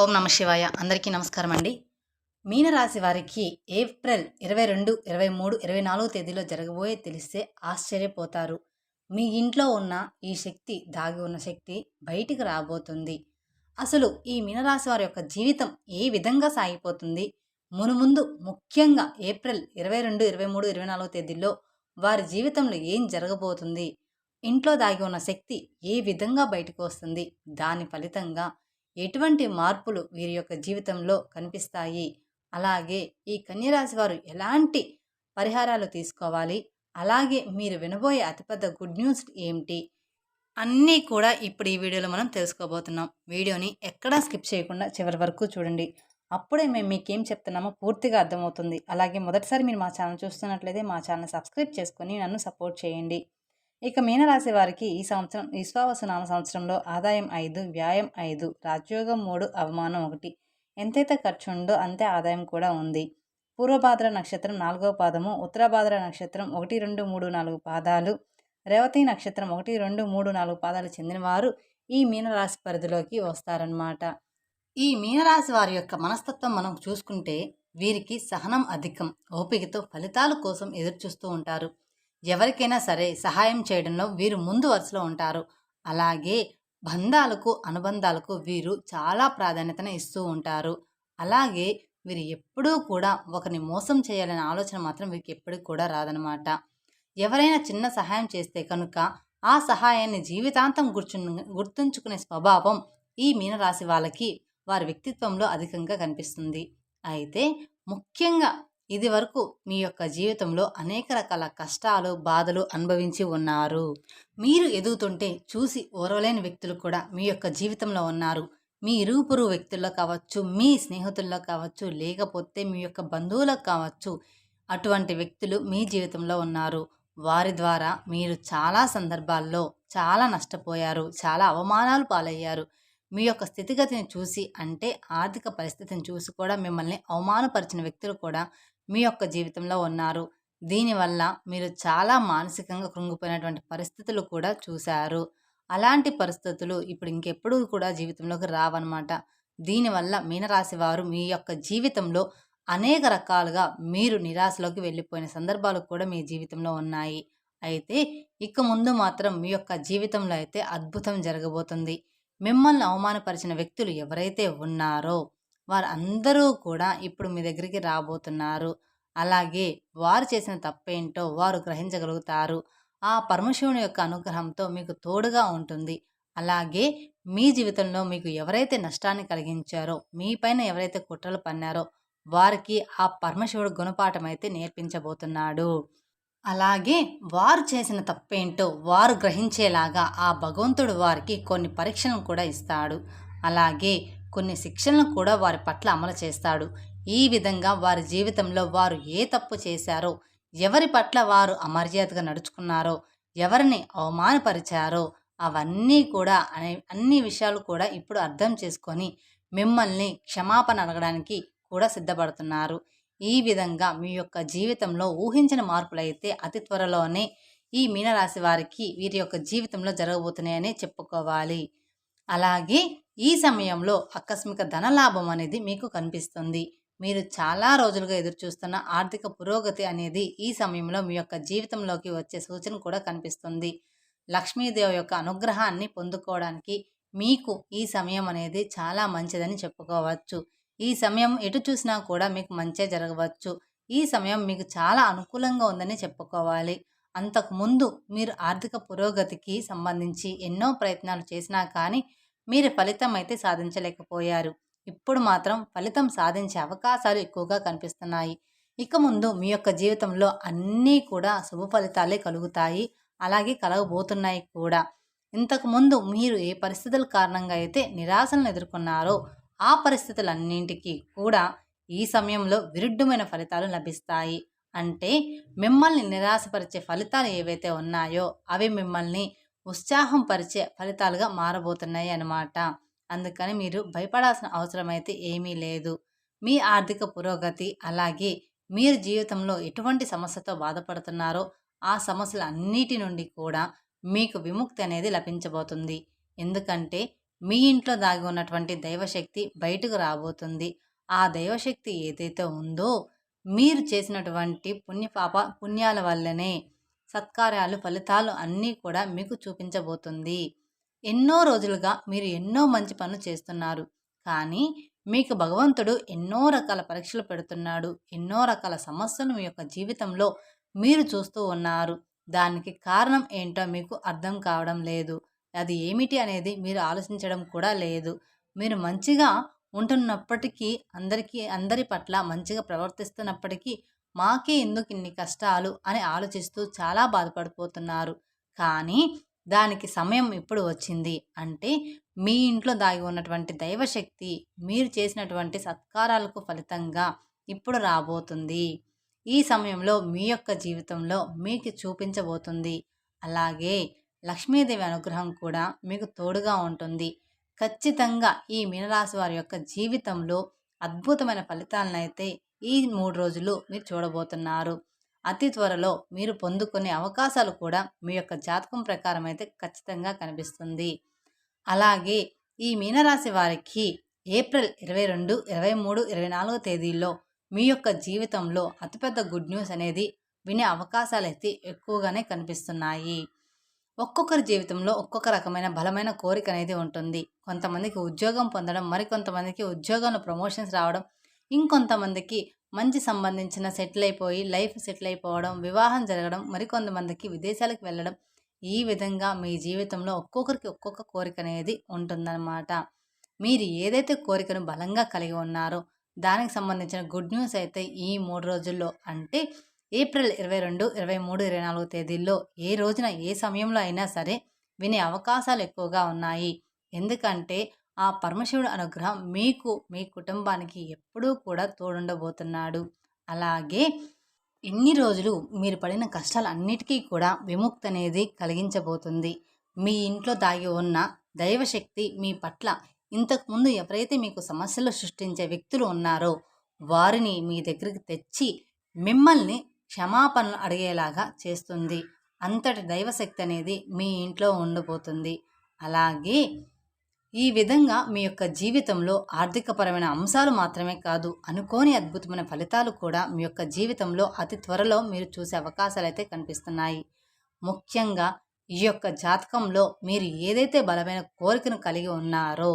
ఓం నమ శివాయ. అందరికీ నమస్కారం అండి. మీనరాశి వారికి ఏప్రిల్ ఇరవై రెండు ఇరవై మూడు ఇరవై నాలుగు తేదీలో జరగబోయే తెలిస్తే ఆశ్చర్యపోతారు. మీ ఇంట్లో ఉన్న ఈ శక్తి దాగి ఉన్న శక్తి బయటికి రాబోతుంది. అసలు ఈ మీనరాశి వారి యొక్క జీవితం ఏ విధంగా సాగిపోతుంది? మునుముందు ముఖ్యంగా ఏప్రిల్ ఇరవై రెండు ఇరవై మూడు ఇరవై నాలుగు తేదీల్లో వారి జీవితంలో ఏం జరగబోతుంది? ఇంట్లో దాగి ఉన్న శక్తి ఏ విధంగా బయటకు వస్తుంది? దాని ఫలితంగా ఎటువంటి మార్పులు వీరి యొక్క జీవితంలో కనిపిస్తాయి? అలాగే ఈ కన్యరాశి వారు ఎలాంటి పరిహారాలు తీసుకోవాలి? అలాగే మీరు వినబోయే అతిపెద్ద గుడ్ న్యూస్ ఏమిటి? అన్నీ కూడా ఇప్పుడు ఈ వీడియోలో మనం తెలుసుకోబోతున్నాం. వీడియోని ఎక్కడా స్కిప్ చేయకుండా చివరి వరకు చూడండి. అప్పుడే మేము మీకేం చెప్తున్నామో పూర్తిగా అర్థమవుతుంది. అలాగే మొదటిసారి మీరు మా ఛానల్ చూస్తున్నట్లయితే మా ఛానల్ సబ్స్క్రైబ్ చేసుకొని నన్ను సపోర్ట్ చేయండి. ఇక మీనరాశి వారికి ఈ సంవత్సరం విశ్వావసు నామ సంవత్సరంలో ఆదాయం ఐదు వ్యాయం ఐదు రాజ్యోగం మూడు అవమానం ఒకటి. ఎంతైతే ఖర్చు ఉందో అంతే ఆదాయం కూడా ఉంది. పూర్వభాద్ర నక్షత్రం నాలుగో పాదము ఉత్తరభాద్ర నక్షత్రం ఒకటి రెండు మూడు నాలుగు పాదాలు రేవతి నక్షత్రం ఒకటి రెండు మూడు నాలుగు పాదాలు చెందినవారు ఈ మీనరాశి పరిధిలోకి వస్తారన్నమాట. ఈ మీనరాశి వారి యొక్క మనస్తత్వం మనం చూసుకుంటే వీరికి సహనం అధికం ఓపికతో ఫలితాల కోసం ఎదురు చూస్తూ ఉంటారు. ఎవరికైనా సరే సహాయం చేయడంలో వీరు ముందు వరుసలో ఉంటారు. అలాగే బంధాలకు అనుబంధాలకు వీరు చాలా ప్రాధాన్యతను ఇస్తూ ఉంటారు. అలాగే వీరు ఎప్పుడూ కూడా ఒకరిని మోసం చేయాలనే ఆలోచన మాత్రం వీరికి ఎప్పటికి కూడా రాదనమాట ఎవరైనా చిన్న సహాయం చేస్తే కనుక ఆ సహాయాన్ని జీవితాంతం గుర్చు గుర్తుంచుకునే స్వభావం ఈ మీనరాశి వాళ్ళకి వారి వ్యక్తిత్వంలో అధికంగా కనిపిస్తుంది. అయితే ముఖ్యంగా ఇది వరకు మీ యొక్క జీవితంలో అనేక రకాల కష్టాలు బాధలు అనుభవించి ఉన్నారు. మీరు ఎదుగుతుంటే చూసి ఓరవలేని వ్యక్తులు కూడా మీ యొక్క జీవితంలో ఉన్నారు. మీ ఇరుగు వ్యక్తుల్లో కావచ్చు మీ స్నేహితుల్లో కావచ్చు లేకపోతే మీ యొక్క బంధువులకు కావచ్చు అటువంటి వ్యక్తులు మీ జీవితంలో ఉన్నారు. వారి ద్వారా మీరు చాలా సందర్భాల్లో చాలా నష్టపోయారు చాలా అవమానాలు పాలయ్యారు. మీ యొక్క స్థితిగతిని చూసి అంటే ఆర్థిక పరిస్థితిని చూసి కూడా మిమ్మల్ని అవమానపరిచిన వ్యక్తులు కూడా మీ యొక్క జీవితంలో ఉన్నారు. దీనివల్ల మీరు చాలా మానసికంగా కృంగిపోయినటువంటి పరిస్థితులు కూడా చూశారు. అలాంటి పరిస్థితులు ఇప్పుడు ఇంకెప్పుడు కూడా జీవితంలోకి రావన్నమాట. దీనివల్ల మీనరాశి వారు మీ యొక్క జీవితంలో అనేక రకాలుగా మీరు నిరాశలోకి వెళ్ళిపోయిన సందర్భాలు కూడా మీ జీవితంలో ఉన్నాయి. అయితే ఇక ముందు మాత్రం మీ యొక్క జీవితంలో అయితే అద్భుతం జరగబోతుంది. మిమ్మల్ని అవమానపరిచిన వ్యక్తులు ఎవరైతే ఉన్నారో వారందరూ కూడా ఇప్పుడు మీ దగ్గరికి రాబోతున్నారు. అలాగే వారు చేసిన తప్పేంటో వారు గ్రహించగలుగుతారు. ఆ పరమశివుని యొక్క అనుగ్రహంతో మీకు తోడుగా ఉంటుంది. అలాగే మీ జీవితంలో మీకు ఎవరైతే నష్టాన్ని కలిగించారో మీ పైన ఎవరైతే కుట్రలు పన్నారో వారికి ఆ పరమశివుడు గుణపాఠం అయితే నేర్పించబోతున్నాడు. అలాగే వారు చేసిన తప్పేంటో వారు గ్రహించేలాగా ఆ భగవంతుడు వారికి కొన్ని పరీక్షలను కూడా ఇస్తాడు. అలాగే కొన్ని శిక్షలను కూడా వారి పట్ల అమలు చేస్తాడు. ఈ విధంగా వారి జీవితంలో వారు ఏ తప్పు చేశారో ఎవరి పట్ల వారు అమర్యాదగా నడుచుకున్నారో ఎవరిని అవమానపరిచారో అవన్నీ కూడా అనే అన్ని విషయాలు కూడా ఇప్పుడు అర్థం చేసుకొని మిమ్మల్ని క్షమాపణ అడగడానికి కూడా సిద్ధపడుతున్నారు. ఈ విధంగా మీ యొక్క జీవితంలో ఊహించిన మార్పులైతే అతి త్వరలోనే ఈ మీనరాశి వారికి వీరి యొక్క జీవితంలో జరగబోతున్నాయని చెప్పుకోవాలి. అలాగే ఈ సమయంలో ఆకస్మిక ధనలాభం అనేది మీకు కనిపిస్తుంది. మీరు చాలా రోజులుగా ఎదురు చూస్తున్న ఆర్థిక పురోగతి అనేది ఈ సమయంలో మీ యొక్క జీవితంలోకి వచ్చే సూచన కూడా కనిపిస్తుంది. లక్ష్మీదేవి యొక్క అనుగ్రహాన్ని పొందుకోవడానికి మీకు ఈ సమయం అనేది చాలా మంచిదని చెప్పుకోవచ్చు. ఈ సమయం ఎటు చూసినా కూడా మీకు మంచే జరగవచ్చు. ఈ సమయం మీకు చాలా అనుకూలంగా ఉందని చెప్పుకోవాలి. అంతకుముందు మీరు ఆర్థిక పురోగతికి సంబంధించి ఎన్నో ప్రయత్నాలు చేసినా కానీ మీరు ఫలితం అయితే సాధించలేకపోయారు. ఇప్పుడు మాత్రం ఫలితం సాధించే అవకాశాలు ఎక్కువగా కనిపిస్తున్నాయి. ఇక ముందు మీ యొక్క జీవితంలో అన్నీ కూడా శుభ ఫలితాలే కలుగుతాయి. అలాగే కలగబోతున్నాయి కూడా. ఇంతకుముందు మీరు ఏ పరిస్థితుల కారణంగా అయితే నిరాశలను ఎదుర్కొన్నారో ఆ పరిస్థితులన్నింటికీ కూడా ఈ సమయంలో విరుద్ధమైన ఫలితాలు లభిస్తాయి. అంటే మిమ్మల్ని నిరాశపరిచే ఫలితాలు ఏవైతే ఉన్నాయో అవి మిమ్మల్ని ఉత్సాహం పరిచే ఫలితాలుగా మారబోతున్నాయి అన్నమాట. అందుకని మీరు భయపడాల్సిన అవసరం అయితే ఏమీ లేదు. మీ ఆర్థిక పురోగతి అలాగే మీరు జీవితంలో ఎటువంటి సమస్యతో బాధపడుతున్నారో ఆ సమస్యల అన్నిటి నుండి కూడా మీకు విముక్తి అనేది లభించబోతుంది. ఎందుకంటే మీ ఇంట్లో దాగి ఉన్నటువంటి దైవశక్తి బయటకు రాబోతుంది. ఆ దైవశక్తి ఏదైతే ఉందో మీరు చేసినటువంటి పుణ్యపాప పుణ్యాల వల్లనే సత్కార్యాలు ఫలితాలు అన్నీ కూడా మీకు చూపించబోతుంది. ఎన్నో రోజులుగా మీరు ఎన్నో మంచి పనులు చేస్తున్నారు. కానీ మీకు భగవంతుడు ఎన్నో రకాల పరీక్షలు పెడుతున్నాడు. ఎన్నో రకాల సమస్యలు మీ యొక్క జీవితంలో మీరు చూస్తూ ఉన్నారు. దానికి కారణం ఏంటో మీకు అర్థం కావడం లేదు. అది ఏమిటి అనేది మీరు ఆలోచించడం కూడా లేదు. మీరు మంచిగా ఉంటున్నప్పటికీ అందరికీ అందరి పట్ల మంచిగా ప్రవర్తిస్తున్నప్పటికీ మాకే ఎందుకు ఇన్ని కష్టాలు అని ఆలోచిస్తూ చాలా బాధపడిపోతున్నారు. కానీ దానికి సమయం ఇప్పుడు వచ్చింది. అంటే మీ ఇంట్లో దాగి ఉన్నటువంటి దైవశక్తి మీరు చేసినటువంటి సత్కారాలకు ఫలితంగా ఇప్పుడు రాబోతుంది. ఈ సమయంలో మీ యొక్క జీవితంలో మీకు చూపించబోతుంది. అలాగే లక్ష్మీదేవి అనుగ్రహం కూడా మీకు తోడుగా ఉంటుంది. ఖచ్చితంగా ఈ మీనరాశి వారి యొక్క జీవితంలో అద్భుతమైన ఫలితాలను అయితే ఈ మూడు రోజులు మీరు చూడబోతున్నారు. అతి త్వరలో మీరు పొందుకునే అవకాశాలు కూడా మీ యొక్క జాతకం ప్రకారం అయితే ఖచ్చితంగా కనిపిస్తుంది. అలాగే ఈ మీనరాశి వారికి ఏప్రిల్ ఇరవై రెండు ఇరవై మూడు ఇరవై నాలుగో తేదీల్లో మీ యొక్క జీవితంలో అతిపెద్ద గుడ్ న్యూస్ అనేది వినే అవకాశాలు అయితే ఎక్కువగానే కనిపిస్తున్నాయి. ఒక్కొక్కరి జీవితంలో ఒక్కొక్క రకమైన బలమైన కోరిక అనేది ఉంటుంది. కొంతమందికి ఉద్యోగం పొందడం మరికొంతమందికి ఉద్యోగంలో ప్రమోషన్స్ రావడం ఇంకొంతమందికి మంచి సంబంధించిన సెటిల్ అయిపోయి లైఫ్ సెటిల్ అయిపోవడం వివాహం జరగడం మరికొంతమందికి విదేశాలకు వెళ్ళడం ఈ విధంగా మీ జీవితంలో ఒక్కొక్కరికి ఒక్కొక్క కోరిక అనేది ఉంటుందన్నమాట. మీరు ఏదైతే కోరికను బలంగా కలిగి ఉన్నారో దానికి సంబంధించిన గుడ్ న్యూస్ అయితే ఈ మూడు రోజుల్లో అంటే ఏప్రిల్ ఇరవై రెండు ఇరవై మూడు ఇరవై నాలుగు తేదీల్లో ఏ రోజున ఏ సమయంలో అయినా సరే వినే అవకాశాలు ఎక్కువగా ఉన్నాయి. ఎందుకంటే ఆ పరమశివుడు అనుగ్రహం మీకు మీ కుటుంబానికి ఎప్పుడూ కూడా తోడుండబోతున్నాడు. అలాగే ఎన్ని రోజులు మీరు పడిన కష్టాలన్నిటికీ కూడా విముక్తి అనేది కలిగించబోతుంది. మీ ఇంట్లో దాగి ఉన్న దైవశక్తి మీ పట్ల ఇంతకుముందు ఎవరైతే మీకు సమస్యలు సృష్టించే వ్యక్తులు ఉన్నారో వారిని మీ దగ్గరికి తెచ్చి మిమ్మల్ని క్షమాపణలు అడిగేలాగా చేస్తుంది. అంతటి దైవశక్తి అనేది మీ ఇంట్లో ఉండబోతుంది అలాగే ఈ విధంగా మీ యొక్క జీవితంలో ఆర్థికపరమైన అంశాలు మాత్రమే కాదు అనుకోని అద్భుతమైన ఫలితాలు కూడా మీ యొక్క జీవితంలో అతి త్వరలో మీరు చూసే అవకాశాలు అయితే కనిపిస్తున్నాయి. ముఖ్యంగా ఈ యొక్క జాతకంలో మీరు ఏదైతే బలమైన కోరికను కలిగి ఉన్నారో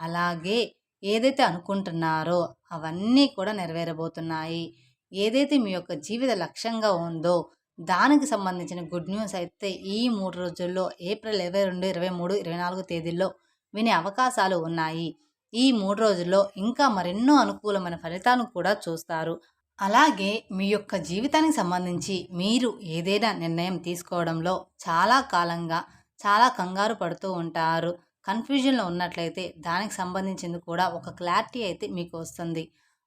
అలాగే ఏదైతే అనుకుంటున్నారో అవన్నీ కూడా నెరవేరబోతున్నాయి. ఏదైతే మీ యొక్క జీవిత లక్ష్యంగా ఉందో దానికి సంబంధించిన గుడ్ న్యూస్ అయితే ఈ మూడు రోజుల్లో ఏప్రిల్ ఇరవై రెండు ఇరవై మూడు ఇరవై నాలుగు తేదీల్లో వినే అవకాశాలు ఉన్నాయి. ఈ మూడు రోజుల్లో ఇంకా మరెన్నో అనుకూలమైన ఫలితాలను కూడా చూస్తారు. అలాగే మీ యొక్క జీవితానికి సంబంధించి మీరు ఏదైనా నిర్ణయం తీసుకోవడంలో చాలా కాలంగా చాలా కంగారు పడుతూ ఉంటారు. కన్ఫ్యూజన్లో ఉన్నట్లయితే దానికి సంబంధించింది కూడా ఒక క్లారిటీ అయితే మీకు వస్తుంది.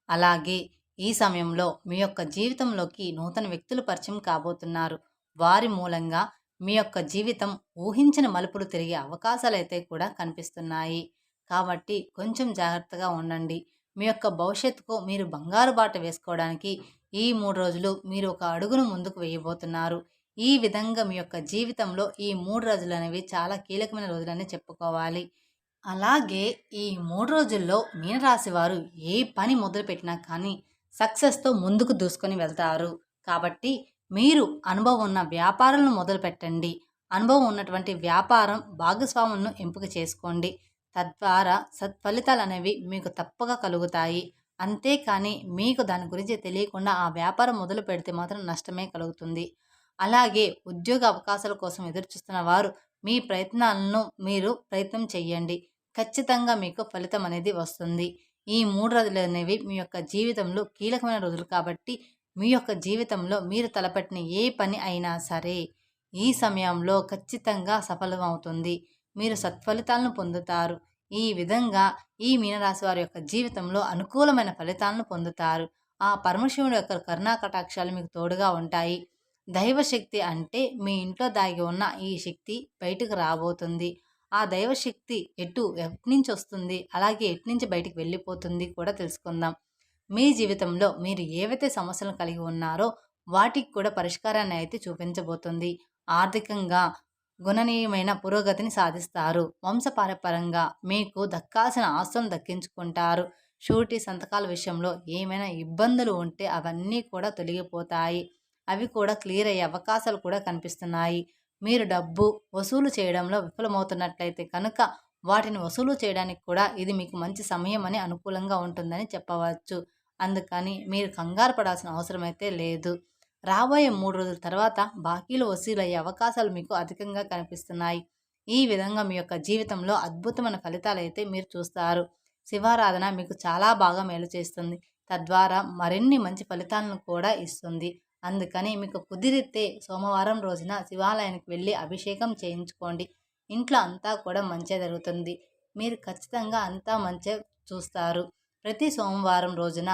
అలాగే ఈ సమయంలో మీ యొక్క జీవితంలోకి నూతన వ్యక్తులు పరిచయం కాబోతున్నారు. వారి మూలంగా మీ యొక్క జీవితం ఊహించిన మలుపులు తిరిగే అవకాశాలు అయితే కూడా కనిపిస్తున్నాయి. కాబట్టి కొంచెం జాగ్రత్తగా ఉండండి. మీ యొక్క భవిష్యత్తుకు మీరు బంగారు బాట వేసుకోవడానికి ఈ మూడు రోజులు మీరు ఒక అడుగును ముందుకు వేయబోతున్నారు. ఈ విధంగా మీ యొక్క జీవితంలో ఈ మూడు రోజులు అనేవి చాలా కీలకమైన రోజులని చెప్పుకోవాలి. అలాగే ఈ మూడు రోజుల్లో మీనరాశి వారు ఏ పని మొదలుపెట్టినా కానీ సక్సెస్తో ముందుకు దూసుకొని వెళ్తారు. కాబట్టి మీరు అనుభవం ఉన్న వ్యాపారాలను మొదలుపెట్టండి. అనుభవం ఉన్నటువంటి వ్యాపారం భాగస్వాములను ఎంపిక చేసుకోండి. తద్వారా సత్ఫలితాలు అనేవి మీకు తప్పగా కలుగుతాయి. అంతేకాని మీకు దాని గురించి తెలియకుండా ఆ వ్యాపారం మొదలు పెడితే మాత్రం నష్టమే కలుగుతుంది. అలాగే ఉద్యోగ అవకాశాల కోసం ఎదురుచూస్తున్న వారు మీ ప్రయత్నాలను మీరు ప్రయత్నం చేయండి. ఖచ్చితంగా మీకు ఫలితం అనేది వస్తుంది. ఈ మూడు రోజులు అనేవి మీ యొక్క జీవితంలో కీలకమైన రోజులు కాబట్టి మీ యొక్క జీవితంలో మీరు తలపెట్టిన ఏ పని అయినా సరే ఈ సమయంలో ఖచ్చితంగా సఫలమవుతుంది. మీరు సత్ఫలితాలను పొందుతారు. ఈ విధంగా ఈ మీనరాశి వారి యొక్క జీవితంలో అనుకూలమైన ఫలితాలను పొందుతారు. ఆ పరమశివుడి యొక్క కరుణా కటాక్షాలు మీకు తోడుగా ఉంటాయి. దైవశక్తి అంటే మీ ఇంట్లో దాగి ఉన్న ఈ శక్తి బయటకు రాబోతుంది. ఆ దైవశక్తి ఎటు నుంచి వస్తుంది? అలాగే ఎటు నుంచి బయటికి వెళ్ళిపోతుంది కూడా తెలుసుకుందాం. మీ జీవితంలో మీరు ఏవైతే సమస్యలను కలిగి ఉన్నారో వాటికి కూడా పరిష్కారాన్ని అయితే చూపించబోతుంది. ఆర్థికంగా గుణనీయమైన పురోగతిని సాధిస్తారు. వంశపారపరంగా మీకు దక్కాల్సిన ఆస్తులను దక్కించుకుంటారు. షూరిటీ సంతకాల విషయంలో ఏమైనా ఇబ్బందులు ఉంటే అవన్నీ కూడా తొలగిపోతాయి. అవి కూడా క్లియర్ అయ్యే అవకాశాలు కూడా కనిపిస్తున్నాయి. మీరు డబ్బు వసూలు చేయడంలో విఫలమవుతున్నట్లయితే కనుక వాటిని వసూలు చేయడానికి కూడా ఇది మీకు మంచి సమయం అని అనుకూలంగా ఉంటుందని చెప్పవచ్చు. అందుకని మీరు కంగారు పడాల్సిన అవసరం అయితే లేదు. రాబోయే మూడు రోజుల తర్వాత బాకీలు వసూలయ్యే అవకాశాలు మీకు అధికంగా కనిపిస్తున్నాయి. ఈ విధంగా మీ యొక్క జీవితంలో అద్భుతమైన ఫలితాలు అయితే మీరు చూస్తారు. శివారాధన మీకు చాలా బాగా మేలు చేస్తుంది. తద్వారా మరిన్ని మంచి ఫలితాలను కూడా ఇస్తుంది. అందుకని మీకు కుదిరితే సోమవారం రోజున శివాలయానికి వెళ్ళి అభిషేకం చేయించుకోండి. ఇంట్లో అంతా కూడా మంచిగా జరుగుతుంది. మీరు ఖచ్చితంగా అంతా మంచిగా చూస్తారు. ప్రతి సోమవారం రోజున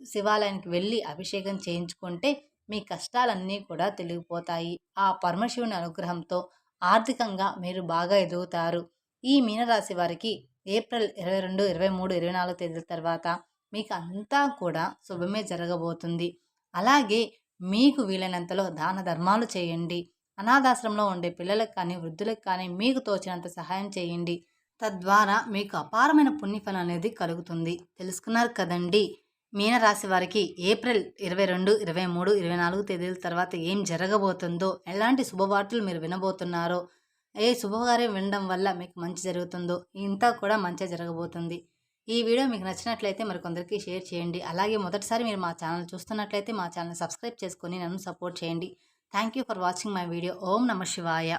శివాలయానికి వెళ్ళి అభిషేకం చేయించుకుంటే మీ కష్టాలన్నీ కూడా తొలగిపోతాయి. ఆ పరమశివుని అనుగ్రహంతో ఆర్థికంగా మీరు బాగా ఎదుగుతారు. ఈ మీనరాశి వారికి ఏప్రిల్ ఇరవై రెండు ఇరవై మూడు ఇరవై నాలుగు తేదీల తర్వాత మీకు అంతా కూడా శుభమే జరగబోతుంది. అలాగే మీకు వీలైనంతలో దాన ధర్మాలు చేయండి. అనాథాశ్రమంలో ఉండే పిల్లలకు కానీ వృద్ధులకు కానీ మీకు తోచినంత సహాయం చేయండి. తద్వారా మీకు అపారమైన పుణ్యఫలం అనేది కలుగుతుంది. తెలుసుకున్నారు కదండి? మీనరాశి వారికి ఏప్రిల్ ఇరవై రెండు ఇరవై మూడు ఇరవై నాలుగు తేదీల తర్వాత ఏం జరగబోతుందో ఎలాంటి శుభవార్తలు మీరు వినబోతున్నారో ఏ శుభకార్యం వినడం వల్ల మీకు మంచి జరుగుతుందో ఇంతా కూడా మంచిగా జరగబోతుంది. ఈ వీడియో మీకు నచ్చినట్లయితే మరి కొందరికి షేర్ చేయండి. అలాగే మొదటిసారి మీరు మా ఛానల్ చూస్తున్నట్లయితే మా ఛానల్ సబ్స్క్రైబ్ చేసుకొని నన్ను సపోర్ట్ చేయండి. Thank you for watching my video. ఓం నమ శివాయ.